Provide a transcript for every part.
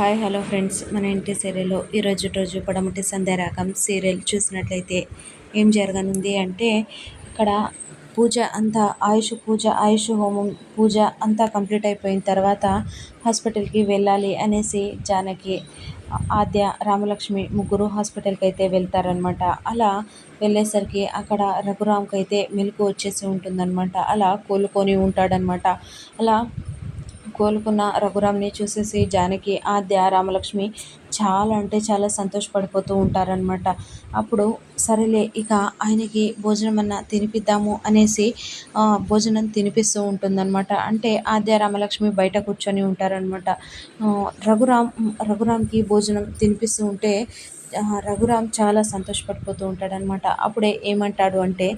Hi hello friends. మన ఇంటి సీరియల్లో ఈరోజు రోజు పడమటి సంధ్యారాగం సీరియల్ చూసినట్లయితే ఏం జరగనుంది అంటే ఇక్కడ పూజ అంతా ఆయుష్ పూజ ఆయుష్ హోమం పూజ అంతా కంప్లీట్ అయిపోయిన తర్వాత హాస్పిటల్కి వెళ్ళాలి అనేసి జానకి ఆద్య రామలక్ష్మి ముగ్గురు హాస్పిటల్కి అయితే వెళ్తారనమాట అలా వెళ్ళేసరికి అక్కడ రఘురామ్కి అయితే మెలకు వచ్చేసి ఉంటుందన్నమాట. అలా కోలుకొని ఉంటాడనమాట అలా కోలుకున్న రఘురామ్ని చూసేసి జానకి ఆద్య రామలక్ష్మి చాలా అంటే చాలా సంతోషపడిపోతూ ఉంటారనమాట అప్పుడు సరేలే ఇక ఆయనకి భోజనం అన్న తినిపిద్దాము అనేసి భోజనం తినిపిస్తూ ఉంటుందన్నమాట. అంటే ఆద్య రామలక్ష్మి బయట కూర్చొని ఉంటారనమాట రఘురామ్ రఘురామ్కి భోజనం తినిపిస్తూ ఉంటే రఘురామ్ చాలా సంతోషపడిపోతూ ఉంటాడనమాట అప్పుడే ఏమంటాడు అంటే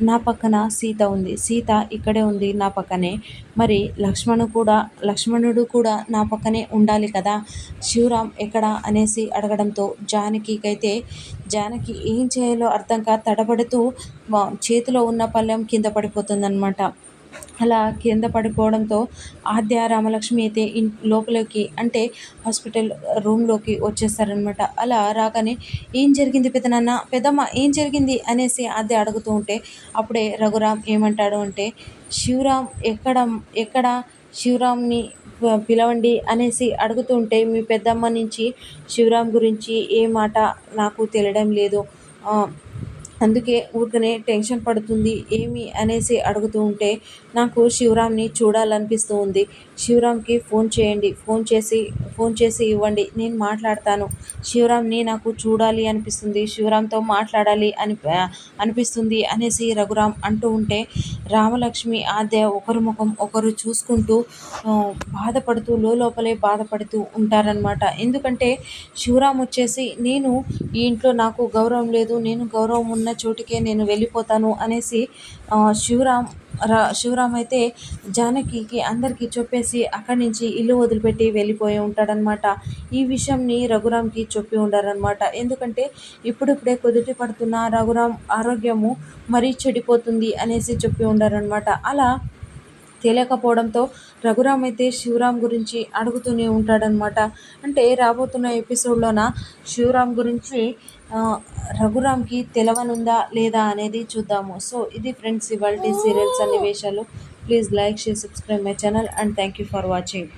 నా పక్కన సీత ఉంది. సీత ఇక్కడే ఉంది నా పక్కనే. మరి లక్ష్మణు కూడా లక్ష్మణుడు కూడా నా పక్కనే ఉండాలి కదా? శివరాం ఎక్కడ? అనేసి అడగడంతో జానకికైతే జానకి ఏం చేయాలో అర్థం కా తడబడుతూ చేతిలో ఉన్న పళ్ళెం కింద పడిపోతుందన్నమాట. అలా కింద పడిపోవడంతో ఆద్య రామలక్ష్మి అయితే ఇన్ లోపలికి అంటే హాస్పిటల్ రూమ్లోకి వచ్చేస్తారనమాట అలా రాగానే ఏం జరిగింది పెదనాన్న పెద్దమ్మ ఏం జరిగింది? అనేసి ఆద్య అడుగుతూ ఉంటే అప్పుడే రఘురామ్ ఏమంటాడు అంటే శివరామ్ ఎక్కడ ఎక్కడ శివరామ్ని పిలవండి అనేసి అడుగుతుంటే మీ పెద్దమ్మ నుంచి శివరామ్ గురించి ఏ మాట నాకు తెలియడం లేదు. అందుకే ఊరికనే టెన్షన్ పడుతుంది ఏమి అనేసి అడుగుతూ ఉంటే నాకు శివరామ్ని చూడాలనిపిస్తూ ఉంది. శివరామ్కి ఫోన్ చేయండి ఫోన్ చేసి ఫోన్ చేసి ఇవ్వండి నేను మాట్లాడతాను. శివరామ్ని నాకు చూడాలి అనిపిస్తుంది శివరామ్తో మాట్లాడాలి అని అనిపిస్తుంది అనేసి రఘురామ్ అంటూ ఉంటే రామలక్ష్మి ఆద్య ఒకరి ముఖం ఒకరు చూసుకుంటూ బాధపడుతూ లోపలే బాధపడుతూ ఉంటారనమాట ఎందుకంటే శివరామ్ వచ్చేసి నేను ఈ ఇంట్లో నాకు గౌరవం లేదు నేను గౌరవం ఉన్న చోటుకే నేను వెళ్ళిపోతాను అనేసి శివరామ్ రా శివరామ్ అయితే జానకికి అందరికీ చెప్పేసి అక్కడి నుంచి ఇల్లు వదిలిపెట్టి వెళ్ళిపోయి ఉంటాడనమాట ఈ విషయంని రఘురామ్కి చెప్పి ఉండారనమాట ఎందుకంటే ఇప్పుడిప్పుడే కుదుటి పడుతున్న రఘురామ్ ఆరోగ్యము మరీ చెడిపోతుంది అనేసి చెప్పి ఉండారనమాట అలా తెలియకపోవడంతో రఘురామ్ అయితే శివరామ్ గురించి అడుగుతూనే ఉంటాడనమాట అంటే రాబోతున్న ఎపిసోడ్లోన శివరామ్ గురించి రఘురామ్కి తెలవనుందా లేదా అనేది చూద్దాము. సో ఇది ఫ్రెండ్స్ ఇవాళ సీరియల్స్ సన్నివేశాలు. Please like share subscribe my channel and thank you for watching.